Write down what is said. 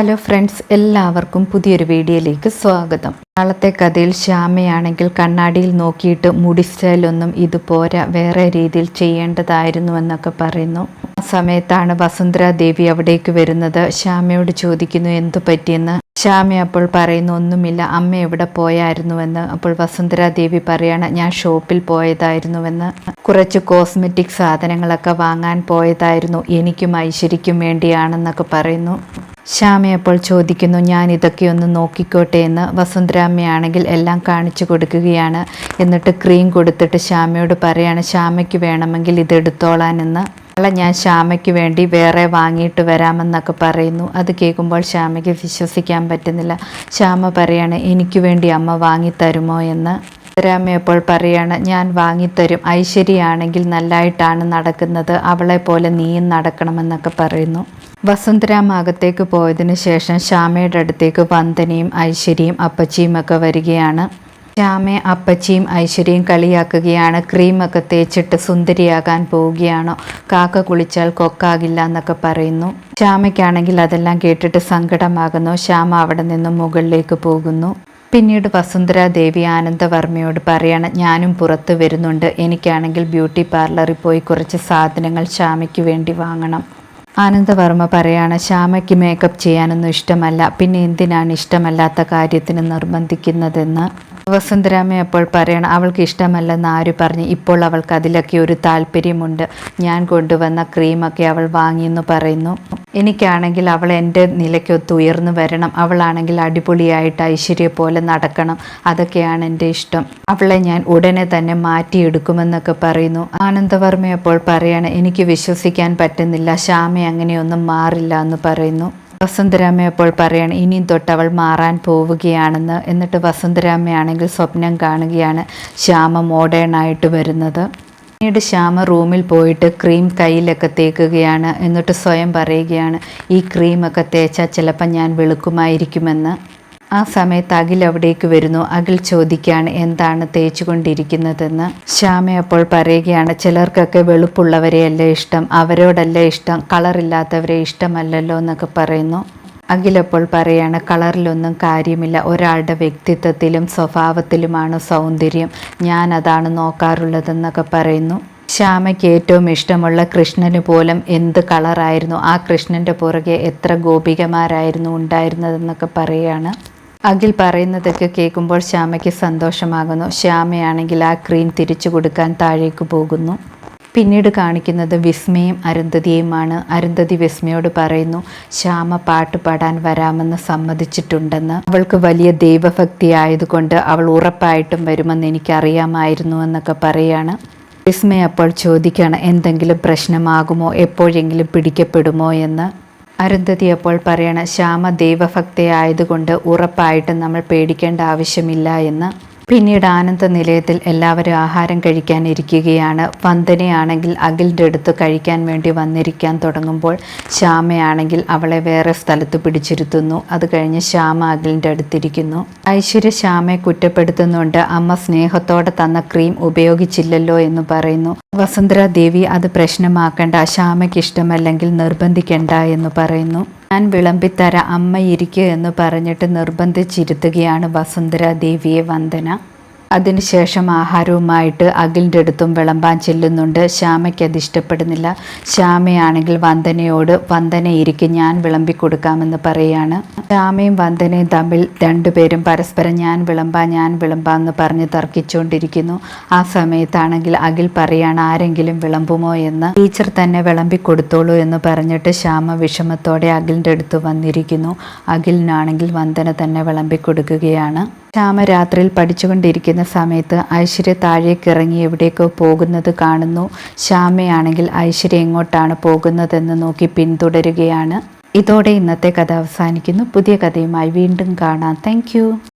Hello friends എല്ലാവർക്കും പുതിയൊരു വീഡിയോയിലേക്ക് സ്വാഗതം. നാളത്തെ കഥയിൽ ശ്യാമയാണെങ്കിൽ കണ്ണാടിയിൽ നോക്കിയിട്ട് മുടി സ്റ്റൈലൊന്നും ഇത് പോരാ വേറെ രീതിയിൽ ചെയ്യേണ്ടതായിരുന്നു എന്നൊക്കെ പറയുന്നു. ആ സമയത്താണ് വസുന്ധര ദേവി അവിടേക്ക് വരുന്നത്. ശ്യാമയോട് ചോദിക്കുന്നു എന്തു പറ്റിയെന്ന്? ശ്യാമ അപ്പോൾ പറയുന്നു ഒന്നുമില്ല അമ്മ എവിടെ പോയായിരുന്നുവെന്ന്. അപ്പോൾ വസുന്ധര ദേവി പറയാണ് ഞാൻ ഷോപ്പിൽ പോയതായിരുന്നുവെന്ന്. കുറച്ച് കോസ്മെറ്റിക് സാധനങ്ങളൊക്കെ വാങ്ങാൻ പോയതായിരുന്നു എനിക്കും ഐശ്വര്യയ്ക്കും വേണ്ടിയാണെന്നൊക്കെ പറയുന്നു. ശ്യാമയപ്പോൾ ചോദിക്കുന്നു ഞാൻ ഇതൊക്കെ ഒന്ന് നോക്കിക്കോട്ടെ എന്ന്. വസുന്ധരാമ്മയാണെങ്കിൽ എല്ലാം കാണിച്ചു കൊടുക്കുകയാണ്. എന്നിട്ട് ക്രീം കൊടുത്തിട്ട് ശ്യാമയോട് പറയാണ് ശ്യാമയ്ക്ക് വേണമെങ്കിൽ ഇത് എടുത്തോളാനെന്ന് നാളെ ഞാൻ ശ്യാമയ്ക്ക് വേണ്ടി വേറെ വാങ്ങിയിട്ട് വരാമെന്നൊക്കെ പറയുന്നു. അത് കേൾക്കുമ്പോൾ ശ്യാമയ്ക്ക് വിശ്വസിക്കാൻ പറ്റുന്നില്ല. ശ്യാമ പറയാണ് എനിക്ക് വേണ്ടി അമ്മ വാങ്ങിത്തരുമോ എന്ന്? രാമ അപ്പോൾ പറയാണ് ഞാൻ വാങ്ങിത്തരും. ഐശ്വര്യയാണെങ്കിൽ നല്ലതായിട്ടാണ് നടക്കുന്നത്. അവളെ പോലെ നീയും നടക്കണമെന്നൊക്കെ പറയുന്നു. വസുന്ധരാം അകത്തേക്ക് പോയതിനു ശേഷം ശ്യാമയുടെ അടുത്തേക്ക് വന്ദനയും ഐശ്വര്യയും അപ്പച്ചിയും ഒക്കെ വരികയാണ്. ശ്യാമയെ അപ്പച്ചിയും ഐശ്വര്യയും കളിയാക്കുകയാണ്. ക്രീമൊക്കെ തേച്ചിട്ട് സുന്ദരിയാകാൻ പോവുകയാണോ. കാക്ക കുളിച്ചാൽ കൊക്കാകില്ല എന്നൊക്കെ പറയുന്നു. ശ്യാമയ്ക്കാണെങ്കിൽ അതെല്ലാം കേട്ടിട്ട് സങ്കടമാകുന്നു. ശ്യാമ അവിടെ നിന്നും മുകളിലേക്ക് പോകുന്നു. പിന്നീട് വസുന്ധര ദേവി ആനന്ദവർമ്മയോട് പറയണം ഞാനും പുറത്ത് വരുന്നുണ്ട്. എനിക്കാണെങ്കിൽ ബ്യൂട്ടി പാർലറിൽ പോയി കുറച്ച് സാധനങ്ങൾ ശ്യാമയ്ക്ക് വേണ്ടി വാങ്ങണം. ആനന്ദവർമ്മ പറയാണ് ശ്യാമയ്ക്ക് മേക്കപ്പ് ചെയ്യാനൊന്നും ഇഷ്ടമല്ല. പിന്നെ എന്തിനാണ് ഇഷ്ടമല്ലാത്ത കാര്യത്തിന് നിർബന്ധിക്കുന്നതെന്ന്? വസുന്ധരാമ അപ്പോൾ പറയണം അവൾക്ക് ഇഷ്ടമല്ലെന്ന് ആര് പറഞ്ഞ്? ഇപ്പോൾ അവൾക്ക് അതിലൊക്കെ ഒരു താല്പര്യമുണ്ട്. ഞാൻ കൊണ്ടുവന്ന ക്രീമൊക്കെ അവൾ വാങ്ങിയെന്ന് പറയുന്നു. എനിക്കാണെങ്കിൽ അവൾ എന്റെ നിലയ്ക്കൊത്ത് ഉയർന്നു വരണം. അവളാണെങ്കിൽ അടിപൊളിയായിട്ട് ഐശ്വര്യ പോലെ നടക്കണം. അതൊക്കെയാണ് എന്റെ ഇഷ്ടം. അവളെ ഞാൻ ഉടനെ തന്നെ മാറ്റിയെടുക്കുമെന്നൊക്കെ പറയുന്നു. ആനന്ദവർമ്മയപ്പോൾ പറയാണ് എനിക്ക് വിശ്വസിക്കാൻ പറ്റുന്നില്ല. ശ്യാമ അങ്ങനെയൊന്നും മാറില്ല എന്ന് പറയുന്നു. വസുന്ധരാമ അപ്പോൾ പറയാണ് ഇനിയും തൊട്ട് അവൾ മാറാൻ പോവുകയാണെന്ന്. എന്നിട്ട് വസുന്ധരാമയാണെങ്കിൽ സ്വപ്നം കാണുകയാണ് ശ്യാമ മോഡേൺ ആയിട്ട് വരുന്നത്. പിന്നീട് ശ്യാമ റൂമിൽ പോയിട്ട് ക്രീം കയ്യിലൊക്കെ തേക്കുകയാണ് എന്നിട്ട് സ്വയം പറയുകയാണ് ഈ ക്രീമൊക്കെ തേച്ചാൽ ചിലപ്പോൾ ഞാൻ വെളുക്കുമായിരിക്കുമെന്ന്. ആ സമയത്ത് അഖിൽ അവിടേക്ക് വരുന്നു. അഖിൽ ചോദിക്കുകയാണ് എന്താണ് തേച്ചുകൊണ്ടിരിക്കുന്നതെന്ന്? ശ്യാമ അപ്പോൾ പറയുകയാണ് ചിലർക്കൊക്കെ വെളുപ്പുള്ളവരെയല്ലേ ഇഷ്ടം അവരോടല്ലേ ഇഷ്ടം കളറില്ലാത്തവരെ ഇഷ്ടമല്ലല്ലോ എന്നൊക്കെ പറയുന്നു. അഖിലപ്പോൾ പറയാണ് കളറിലൊന്നും കാര്യമില്ല ഒരാളുടെ വ്യക്തിത്വത്തിലും സ്വഭാവത്തിലുമാണ് സൗന്ദര്യം ഞാൻ അതാണ് നോക്കാറുള്ളതെന്നൊക്കെ പറയുന്നു. ശ്യാമയ്ക്ക് ഏറ്റവും ഇഷ്ടമുള്ള കൃഷ്ണന് പോലും എന്ത് കളറായിരുന്നു ആ കൃഷ്ണന്റെ പുറകെ എത്ര ഗോപികമാരായിരുന്നു ഉണ്ടായിരുന്നതെന്നൊക്കെ പറയുകയാണ് അഖിൽ പറയുന്നതൊക്കെ കേൾക്കുമ്പോൾ ശ്യാമയ്ക്ക് സന്തോഷമാകുന്നു. ശ്യാമയാണെങ്കിൽ ആ ക്രീം തിരിച്ചു കൊടുക്കാൻ താഴേക്ക് പോകുന്നു. പിന്നീട് കാണിക്കുന്നത് വിസ്മയും അരുന്ധതിയുമാണ്. അരുന്ധതി വിസ്മയോട് പറയുന്നു ശ്യാമ പാട്ട് പാടാൻ വരാമെന്ന് സമ്മതിച്ചിട്ടുണ്ടെന്ന്. അവൾക്ക് വലിയ ദൈവഭക്തി ആയതുകൊണ്ട് അവൾ ഉറപ്പായിട്ടും വരുമെന്ന് എനിക്കറിയാമായിരുന്നു എന്നൊക്കെ പറയാണ്. വിസ്മയ അപ്പോൾ ചോദിക്കുകയാണ് എന്തെങ്കിലും പ്രശ്നമാകുമോ? എപ്പോഴെങ്കിലും പിടിക്കപ്പെടുമോ? എന്ന്. അരുന്ധതി അപ്പോൾ പറയണ ശ്യാമ ദൈവഭക്തയായതുകൊണ്ട് ഉറപ്പായിട്ടും നമ്മൾ പേടിക്കേണ്ട ആവശ്യമില്ല എന്ന്. പിന്നീട് ആനന്ദ നിലയത്തിൽ എല്ലാവരും ആഹാരം കഴിക്കാൻ ഇരിക്കുകയാണ്. വന്ദനയാണെങ്കിൽ അഖിലിന്റെ അടുത്ത് കഴിക്കാൻ വേണ്ടി വന്നിരിക്കാൻ തുടങ്ങുമ്പോൾ ശ്യാമയാണെങ്കിൽ അവളെ വേറെ സ്ഥലത്ത് പിടിച്ചിരുത്തുന്നു. അത് കഴിഞ്ഞ് ശ്യാമ അഖിലിന്റെ അടുത്തിരിക്കുന്നു. ഐശ്വര്യ ശ്യാമയെ കുറ്റപ്പെടുത്തുന്നുണ്ട്. അമ്മ സ്നേഹത്തോടെ തന്ന ക്രീം ഉപയോഗിച്ചില്ലല്ലോ എന്ന് പറയുന്നു. വസുന്ധര ദേവി അത് പ്രശ്നമാക്കേണ്ട. ശ്യാമയ്ക്ക് ഇഷ്ടമല്ലെങ്കിൽ നിർബന്ധിക്കേണ്ട എന്ന് പറയുന്നു. ഞാൻ വിളമ്പിത്തര അമ്മയിരിക്കൂ എന്ന് പറഞ്ഞിട്ട് നിർബന്ധിച്ചിരുത്തുകയാണ് വസുന്ധര ദേവിയെ വന്ദന. അതിനുശേഷം ആഹാരവുമായിട്ട് അഖിലിന്റെ അടുത്തും വിളമ്പാൻ ചെല്ലുന്നുണ്ട്. ശ്യാമയ്ക്ക് അത് ഇഷ്ടപ്പെടുന്നില്ല. ശ്യാമയാണെങ്കിൽ വന്ദനയോട് വന്ദന ഇരിക്കും ഞാൻ വിളമ്പി കൊടുക്കാമെന്ന് പറയുകയാണ് ശ്യാമയും വന്ദനയും തമ്മിൽ രണ്ടുപേരും പരസ്പരം ഞാൻ വിളമ്പാ ഞാൻ വിളമ്പാ എന്ന് പറഞ്ഞ് തർക്കിച്ചുകൊണ്ടിരിക്കുന്നു. ആ സമയത്താണെങ്കിൽ അഖിൽ പറയാണ് ആരെങ്കിലും വിളമ്പുമോ എന്ന്? ടീച്ചർ തന്നെ വിളമ്പി കൊടുത്തോളൂ എന്ന് പറഞ്ഞിട്ട് ശ്യാമ വിഷമത്തോടെ അഖിലിന്റെ അടുത്ത് വന്നിരിക്കുന്നു. അഖിലിനാണെങ്കിൽ വന്ദന തന്നെ വിളമ്പി കൊടുക്കുകയാണ് ശ്യാമ രാത്രിയിൽ പഠിച്ചുകൊണ്ടിരിക്കുന്ന സമയത്ത് ഐശ്വര്യ താഴേക്ക് ഇറങ്ങി എവിടേക്കോ പോകുന്നത് കാണുന്നു. ശ്യാമയാണെങ്കിൽ ഐശ്വര്യ എങ്ങോട്ടാണ് പോകുന്നതെന്ന് നോക്കി പിന്തുടരുകയാണ്. ഇതോടെ ഇന്നത്തെ കഥ അവസാനിക്കുന്നു. പുതിയ കഥയുമായി വീണ്ടും കാണാം. താങ്ക്